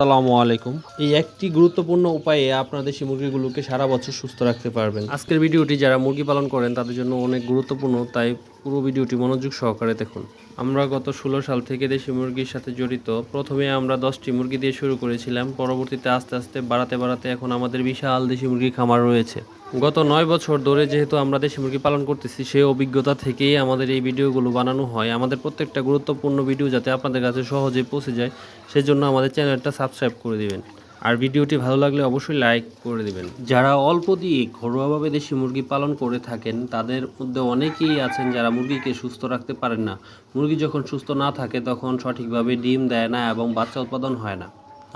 আসসালামু আলাইকুম। এই একটি গুরুত্বপূর্ণ উপায়ে আপনার দেশি মুরগিগুলোকে সারা বছর সুস্থ রাখতে পারবেন। আজকের ভিডিওটি যারা মুরগি পালন করেন, তাদের জন্য অনেক গুরুত্বপূর্ণ, তাই পুরো ভিডিওটি মনোযোগ সহকারে দেখুন। আমরা গত ষোলো সাল থেকে দেশি মুরগির সাথে জড়িত। প্রথমে আমরা দশটি মুরগি দিয়ে শুরু করেছিলাম। পরবর্তীতে আস্তে আস্তে, বাড়াতে বাড়াতে এখন আমাদের বিশাল দেশি মুরগি খামার রয়েছে। গত নয় বছর ধরে যেহেতু আমরা দেশি মুরগি পালন করতেছি সেই অভিজ্ঞতা থেকেই আমাদের এই ভিডিওগুলো বানানো হয়। আমাদের প্রত্যেকটা গুরুত্বপূর্ণ ভিডিও যাতে আপনাদের কাছে সহজে পৌঁছে যায়, সেজন্য আমাদের চ্যানেলটা সাবস্ক্রাইব করে দিবেন। আর ভিডিওটি ভালো লাগলে অবশ্যই লাইক করে দিবেন। যারা অল্প দিয়ে ঘরোয়াভাবে দেশি মুরগি পালন করে থাকেন, তাদের মধ্যে অনেকেই আছেন যারা মুরগিকে সুস্থ রাখতে পারেন না। মুরগি যখন সুস্থ না থাকে, তখন সঠিকভাবে ডিম দেয় না এবং বাচ্চা উৎপাদন হয় না।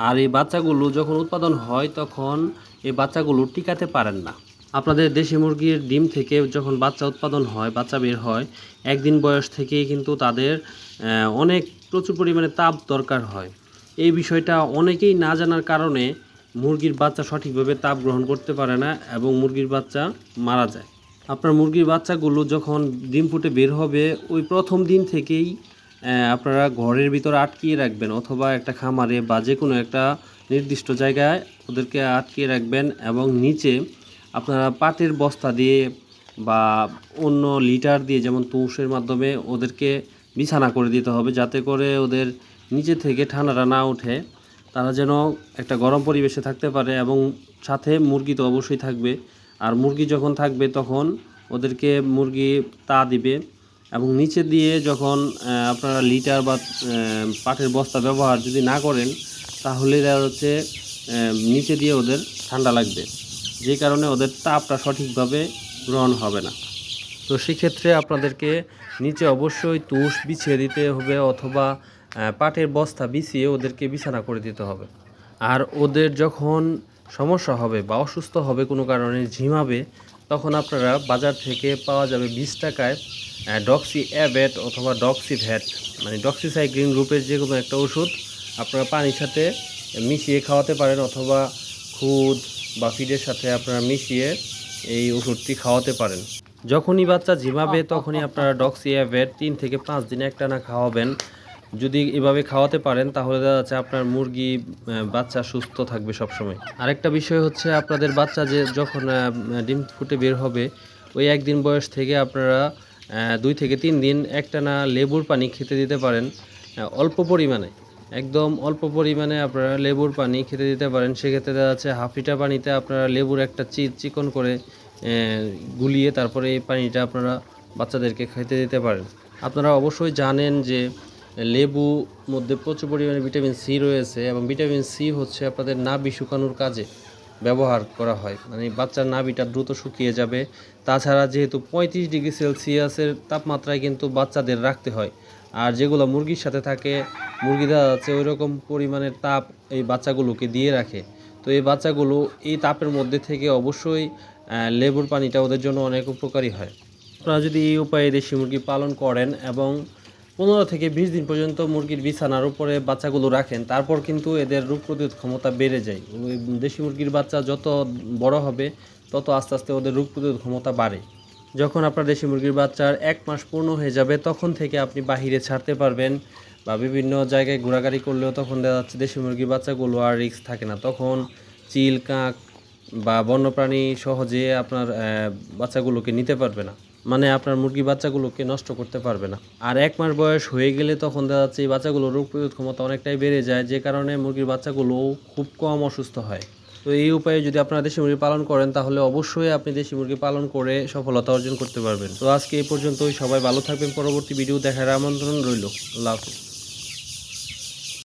আর এই বাচ্চাগুলো যখন উৎপাদন হয়, তখন এই বাচ্চাগুলো টিকাতে পারেন না। আপনাদের দেশি মুরগির ডিম থেকে যখন বাচ্চা উৎপাদন হয়, বাচ্চা বের হয়, একদিন বয়স থেকেই কিন্তু তাদের অনেক প্রচুর পরিমাণে তাপ দরকার হয়। এই বিষয়টা অনেকেই না জানার কারণে মুরগির বাচ্চা সঠিকভাবে তাপ গ্রহণ করতে পারে না এবং মুরগির বাচ্চা মারা যায়। আপনার মুরগির বাচ্চাগুলো যখন ডিম ফুটে বের হবে, ওই প্রথম দিন থেকেই আপনারা ঘরের ভিতরে আটকিয়ে রাখবেন অথবা একটা খামারে বা যে কোনো একটা নির্দিষ্ট জায়গায় ওদেরকে আটকিয়ে রাখবেন এবং নিচে আপনারা পাটের বস্তা দিয়ে বা অন্য লিটার দিয়ে যেমন তুষের মাধ্যমে ওদেরকে বিছানা করে দিতে হবে যাতে করে ওদের নিচে থেকে ঠান্ডাটা না ওঠে। তারা যেন একটা গরম পরিবেশে থাকতে পারে এবং সাথে মুরগি তো অবশ্যই থাকবে। আর মুরগি যখন থাকবে তখন ওদেরকে মুরগি তা দিবে এবং নিচে দিয়ে যখন আপনারা লিটার বা পাটের বস্তা ব্যবহার যদি না করেন, তাহলে দেখা হচ্ছে নিচে দিয়ে ওদের ঠান্ডা লাগবে। যে কারণে ওদের তাপটা সঠিকভাবে গ্রহণ হবে না। তো সেক্ষেত্রে আপনাদেরকে নিচে অবশ্যই তুষ বিছিয়ে দিতে হবে অথবা পাটের বস্তা বিছিয়ে ওদেরকে বিছানা করে দিতে হবে। আর ওদের যখন সমস্যা হবে বা অসুস্থ হবে কোনো কারণে ঝিমাবে, তখন আপনারা বাজার থেকে পাওয়া যাবে বিশ টাকায় ডক্সি অ্যাভেট অথবা ডক্সি ভ্যাট মানে ডক্সিসাইক্লিন গ্রুপের যে কোনো একটা ওষুধ আপনারা পানির সাথে মিশিয়ে খাওয়াতে পারেন অথবা খুদ বা ফিডের সাথে আপনারা মিশিয়ে এই ওষুধটি খাওয়াতে পারেন। যখনই বাচ্চা ঝিমাবে তখনই আপনারা ডক্সিয়াভেট তিন থেকে পাঁচ দিন একটানা খাওয়াবেন। যদি এভাবে খাওয়াতে পারেন তাহলে দেখা যাচ্ছে আপনার মুরগি বাচ্চা সুস্থ থাকবে সবসময়। আরেকটা বিষয় হচ্ছে আপনাদের বাচ্চা যে যখন ডিম ফুটে বের হবে ওই একদিন বয়স থেকে আপনারা দুই থেকে তিন দিন একটানা লেবুর পানি খেতে দিতে পারেন অল্প পরিমাণে। একদম অল্প পরিমাণে আপনারা লেবুর পানি খেতে দিতে পারেন। সেক্ষেত্রে দেখা যাচ্ছে হাফ লিটার পানিতে আপনারা লেবুর একটা চি চিকন করে গুলিয়ে তারপরে এই পানিটা আপনারা বাচ্চাদেরকে খেতে দিতে পারেন। আপনারা অবশ্যই জানেন যে লেবু মধ্যে প্রচুর পরিমাণে ভিটামিন সি রয়েছে এবং ভিটামিন সি হচ্ছে আপনাদের নাভি শুকানোর কাজে ব্যবহার করা হয়। মানে বাচ্চার নাভিটা দ্রুত শুকিয়ে যাবে। তাছাড়া যেহেতু পঁয়ত্রিশ ডিগ্রি সেলসিয়াসের তাপমাত্রায় কিন্তু বাচ্চাদের রাখতে হয়। আর যেগুলো মুরগির সাথে থাকে মুরগি দেখা যাচ্ছে ওই রকম পরিমাণের তাপ এই বাচ্চাগুলোকে দিয়ে রাখে। তো এই বাচ্চাগুলো এই তাপের মধ্যে থেকে অবশ্যই লেবুর পানিটা ওদের জন্য অনেক উপকারী হয়। আপনারা যদি এই উপায়ে দেশি মুরগি পালন করেন এবং পনেরো থেকে বিশ দিন পর্যন্ত মুরগির বিছানার উপরে বাচ্চাগুলো রাখেন, তারপর কিন্তু এদের রোগ প্রতিরোধ ক্ষমতা বেড়ে যায়। দেশি মুরগির বাচ্চা যত বড় হবে, তত আস্তে আস্তে ওদের রোগ প্রতিরোধ ক্ষমতা বাড়ে। যখন আপনার দেশি মুরগির বাচ্চার এক মাস পূর্ণ হয়ে যাবে, তখন থেকে আপনি বাহিরে ছাড়তে পারবেন বা বিভিন্ন জায়গায় ঘোরাঘুরি করলেও তখন দেখা যাচ্ছে দেশি মুরগির বাচ্চাগুলো আর রিস্ক থাকে না। তখন চিল, কাক বা বন্যপ্রাণী সহজে আপনার বাচ্চাগুলোকে নিতে পারবে না। মানে আপনার মুরগি বাচ্চাগুলোকে নষ্ট করতে পারবে না। আর এক মাস বয়স হয়ে গেলে তখন দেখা যাচ্ছে এই বাচ্চাগুলোর রোগ প্রতিরোধ ক্ষমতা অনেকটাই বেড়ে যায়, যে কারণে মুরগির বাচ্চাগুলো খুব কম অসুস্থ হয়। তো এই উপায়ে যদি আপনারা দেশি মুরগি পালন করেন, তাহলে অবশ্যই আপনি দেশি মুরগি পালন করে সফলতা অর্জন করতে পারবেন। তো আজকে এই পর্যন্তই। সবাই ভালো থাকবেন। পরবর্তী ভিডিও দেখার আমন্ত্রণ রইল। আল্লাহ হাফিজ।